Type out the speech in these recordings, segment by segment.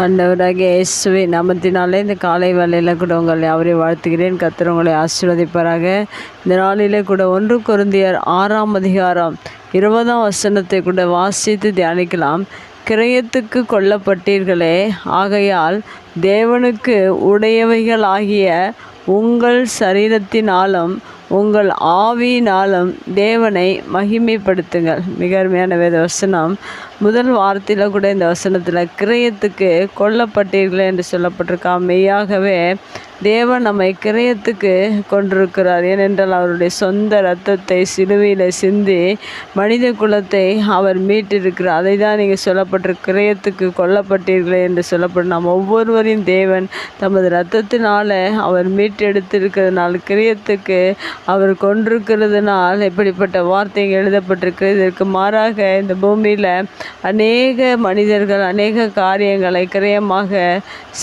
ஆண்டவராகிய இயேசுவை நாமத்தினாலே இந்த காலை வேலையில் கூட உங்களை அவரை வாழ்த்துகிறேன். கர்த்தர் உங்களை ஆசீர்வதிப்பாராக. இந்த நாளிலே கூட ஒன்று குருந்தியர் ஆறாம் அதிகாரம் இருபதாம் வசனத்தை கூட வாசித்து தியானிக்கலாம். கிரயத்துக்கு கொல்லப்பட்டீர்களே ஆகையால் தேவனுக்கு உடையவைகளாகிய உங்கள் சரீரத்தினாலும் உங்கள் ஆவியினாலும் தேவனை மகிமைப்படுத்துங்கள். மிக அருமையான வேத வசனம். முதல் வார்த்தையில் கூட இந்த வசனத்தில் கிரயத்துக்கு கொல்லப்பட்டீர்களே என்று சொல்லப்பட்டிருக்கா. மெய்யாகவே தேவன் நம்மை கிரயத்துக்கு கொண்டிருக்கிறார். ஏனென்றால் அவருடைய சொந்த ரத்தத்தை சிலுவையில் சிந்தி மனித குலத்தை அவர் மீட்டிருக்கிறார். அதை தான் நீங்கள் சொல்லப்பட்ட கிரயத்துக்கு கொல்லப்பட்டீர்களே என்று சொல்லப்படும் நாம் ஒவ்வொருவரையும் தேவன் தமது ரத்தத்தினால் அவர் மீட்டெடுத்திருக்கிறதுனால் கிரயத்துக்கு அவர் கொண்டிருக்கிறதுனால் இப்படிப்பட்ட வார்த்தைகள் எழுதப்பட்டிருக்கிறது. இதற்கு மாறாக இந்த பூமியில் அநேக மனிதர்கள் அநேக காரியங்களை கிரயமாக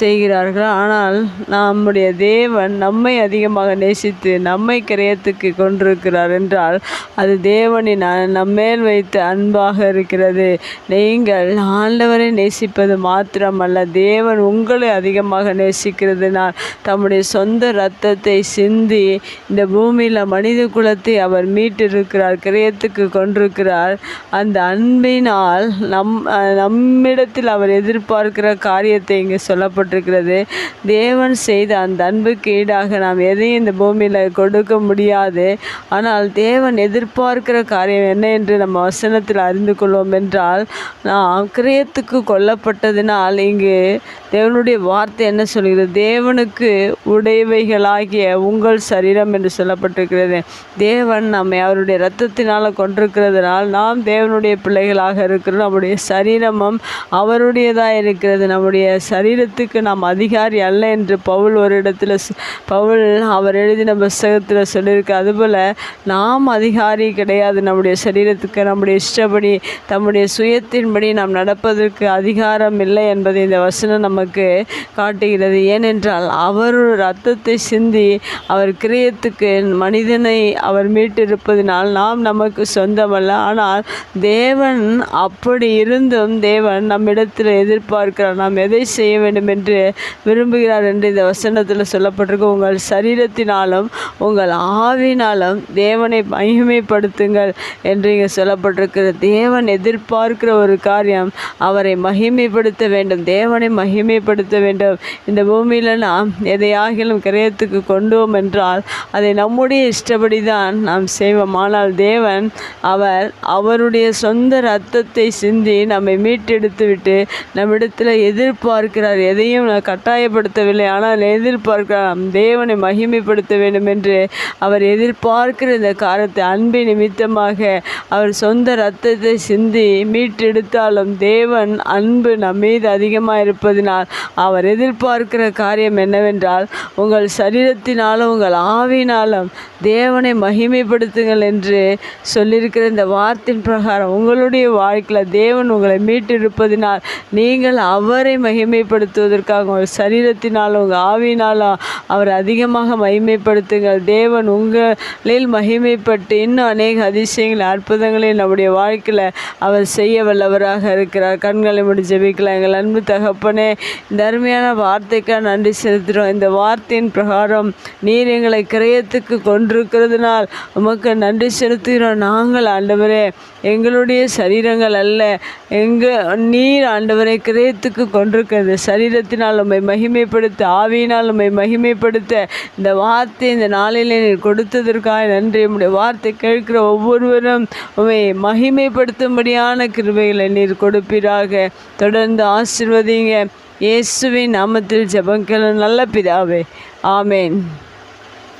செய்கிறார்கள். ஆனால் நம்முடைய தேவன் நம்மை அதிகமாக நேசித்து நம்மை கிரயத்துக்கு கொண்டிருக்கிறார் என்றால் அது தேவனின் நம்மேல் வைத்த அன்பாக இருக்கிறது. நீங்கள் ஆண்டவரை நேசிப்பது மாத்திரமல்ல தேவன் உங்களை அதிகமாக நேசிக்கிறதுனால் தம்முடைய சொந்த இரத்தத்தை சிந்தி இந்த பூமியில் மனித குலத்தை அவர் மீட்டிருக்கிறார் கிரயத்துக்கு கொண்டிருக்கிறார். அந்த அன்பினால் நம் நம்மிடத்தில் அவர் எதிர்பார்க்கிற காரியத்தை இங்கே சொல்லப்பட்டிருக்கிறது. தேவன் செய்த அந்த அன்புக்கு ஈடாக நாம் எதையும் இந்த பூமியில் கொடுக்க முடியாது. ஆனால் தேவன் எதிர்பார்க்கிற காரியம் என்ன என்று நம்ம வசனத்தில் அறிந்து கொள்வோம் என்றால் நாம் கிரயத்துக்கு கொல்லப்பட்டதினால் இங்கு தேவனுடைய வார்த்தை என்ன சொல்கிறது? தேவனுக்கு உடையவைகளாகிய உங்கள் சரீரம் என்று சொல்லப்பட்டிருக்கிறது. தேவன் நம்மை அவருடைய இரத்தத்தினால் கொண்டிருக்கிறதுனால் நாம் தேவனுடைய பிள்ளைகளாக இருக்கிறோம். நம்முடைய சரீரமும் அவருடையதாக இருக்கிறது. நம்முடைய சரீரத்துக்கு நாம் அதிகாரி அல்ல என்று பவுல் ஒரு இடத்துல பவுல் அவர் எழுதின புஸ்தகத்தில் சொல்லியிருக்கு. அதுபோல் நாம் அதிகாரி கிடையாது. நம்முடைய சரீரத்துக்கு நம்முடைய இஷ்டப்படி தம்முடைய சுயத்தின்படி நாம் நடப்பதற்கு அதிகாரம் இல்லை என்பதை இந்த வசனம் நமக்கு காட்டுகிறது. ஏனென்றால் அவர் ரத்தத்தை சிந்தி அவர் கிரியத்துக்கு மனிதனை அவர் மீட்டிருப்பதினால் நாம் நமக்கு சொந்தமல்ல. ஆனால் தேவன் அப்படி இருந்தும் தேவன் நம்மிடத்தில் எதிர்பார்க்கிறார். நாம் எதை செய்ய வேண்டும் என்று விரும்புகிறார் என்று இந்த வசனத்தை வசனத்தில் சொல்லப்பட்டிருக்கு உங்கள் சரீரத்தினாலும் உங்கள் ஆவினாலும் தேவனை மகிமைப்படுத்துங்கள் என்று இங்கே சொல்லப்பட்டிருக்கிற தேவன் எதிர்பார்க்கிற ஒரு காரியம் அவரை மகிமைப்படுத்த வேண்டும் தேவனை மகிமைப்படுத்த வேண்டும். இந்த பூமியில் நாம் எதையாகிலும் கிரயத்துக்கு கொண்டோம் என்றால் அதை நம்முடைய இஷ்டப்படி தான் நாம் செய்வோம். ஆனால் தேவன் அவர் அவருடைய சொந்த ரத்தத்தை சிந்தி நம்மை மீட்டெடுத்து விட்டு நம்மிடத்தில் எதிர்பார்க்கிறார். எதையும் நான் கட்டாயப்படுத்தவில்லை. ஆனால் எதிர் எதிர்பார்க்கலாம். தேவனை மகிமைப்படுத்த வேண்டும் என்று அவர் எதிர்பார்க்கிற இந்த காரத்தை அன்பை நிமித்தமாக அவர் சொந்த ரத்தத்தை சிந்தி மீட்டெடுத்தாலும் தேவன் அன்பு நம் மீது அதிகமாக இருப்பதினால் அவர் எதிர்பார்க்கிற காரியம் என்னவென்றால் உங்கள் சரீரத்தினாலும் உங்கள் ஆவினாலும் தேவனை மகிமைப்படுத்துங்கள் என்று சொல்லியிருக்கிற இந்த வார்த்தையின் பிரகாரம் உங்களுடைய வாழ்க்கையில் தேவன் உங்களை மீட்டிருப்பதினால் நீங்கள் அவரை மகிமைப்படுத்துவதற்காக உங்கள் சரீரத்தினாலும் உங்கள் ஆவினாலும் அவர் அதிகமாக மகிமைப்படுத்துங்கள். தேவன் உங்களில் மகிமைப்பட்டு இன்னும் அநேக அதிசயங்களை அற்புதங்களை நம்முடைய வாழ்க்கையில் அவர் செய்ய வல்லவராக இருக்கிறார். கண்களை முடி ஜெபிக்கலாம். எங்கள் அன்பு தகப்பனே இந்த அருமையான வார்த்தைக்காக நன்றி செலுத்துகிறோம். இந்த வார்த்தையின் பிரகாரம் நீர் எங்களை கிரயத்துக்கு கொண்டிருக்கிறதுனால் உமக்கு நன்றி செலுத்துகிறோம். நாங்கள் ஆண்டவரே எங்களுடைய சரீரங்கள் அல்ல. எங்கள் நீர் ஆண்டவரை கிரயத்துக்கு கொண்டிருக்கிறது சரீரத்தினால் உண்மை மகிமைப்படுத்த ஆவியினால் உம்மை மகிமைப்படுத்த இந்த வார்த்தை இந்த நாளிலே நீர் கொடுத்ததற்காக நன்றி. உம்முடைய வார்த்தை கேட்கிற ஒவ்வொருவரும் உண்மை மகிமைப்படுத்தும்படியான கிருபைகளை நீர் கொடுப்பீராக. தொடர்ந்து ஆசிர்வதிங்க. இயேசுவின் நாமத்தில் ஜெபங்கள் நல்ல பிதாவே. ஆமேன்.